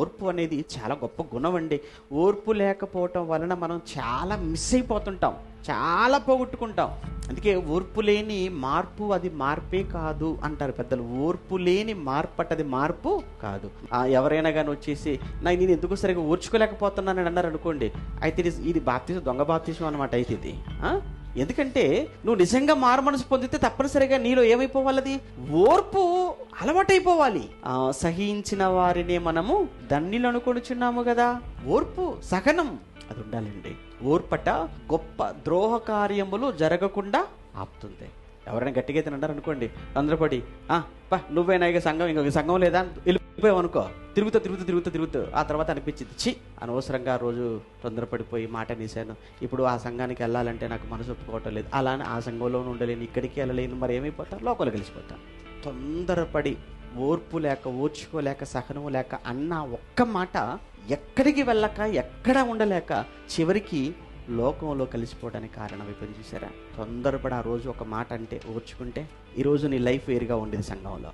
ఓర్పు అనేది చాలా గొప్ప గుణం అండి. ఓర్పు లేకపోవటం వలన మనం చాలా మిస్ అయిపోతుంటాం. చాలా పోగొట్టుకుంటాం. అందుకే ఓర్పు లేని మార్పు అది మార్పే కాదు అంటారు పెద్దలు. ఓర్పు లేని మార్పట అది మార్పు కాదు. ఎవరైనా కానీ వచ్చేసి నాకు నేను ఎందుకు సరిగా ఓర్చుకోలేకపోతున్నానని అన్నారు అనుకోండి. అయితే ఇది ఇది బాప్తీసం దొంగ బాప్తీసం అనమాట అయితే ఇది. ఎందుకంటే నువ్వు నిజంగా మారు మనసు పొందితే తప్పనిసరిగా నీలో ఏమైపోవాలది? ఓర్పు అలవాటైపోవాలి. సహించిన వారినే మనము ధన్యులు అనుకొనుచున్నాము కదా ఓర్పు సహనం అది ఉండాలండి ఓర్పట గొప్ప ద్రోహ కార్యములు జరగకుండా ఆపుతుంది. ఎవరైనా గట్టిగా అయితే అనుకోండి అందరూ పడి "ఆ, పా నువ్వేనా ఇక సంఘం ఇంకొక సంఘం లేదా? వెళ్ళిపోయావు అనుకో. తిరుగుతూ తిరుగుతూ తిరుగుతూ తిరుగుతూ. ఆ తర్వాత అనిపించింది చి అనవసరంగా ఆ రోజు తొందరపడిపోయి మాట నేసాను ఇప్పుడు ఆ సంఘానికి వెళ్ళాలంటే నాకు మనసు ఒప్పుకోవటం లేదు. అలానే ఆ సంఘంలోనూ ఉండలేను ఇక్కడికి వెళ్ళలేను. మరి ఏమైపోతాను లోపల కలిసిపోతాను తొందరపడి ఓర్పు లేక ఓర్చుకోలేక సహనం లేక అన్న ఒక్క మాట ఎక్కడికి వెళ్ళక ఎక్కడ ఉండలేక చివరికి లోకంలో కలిసిపోవడానికి కారణం అయిపోయింది చూసారా? తొందరపడి ఆ రోజు ఒక మాట అంటే ఓర్చుకుంటే ఈరోజు నీ లైఫ్ వేరుగా ఉండేది సంఘంలో.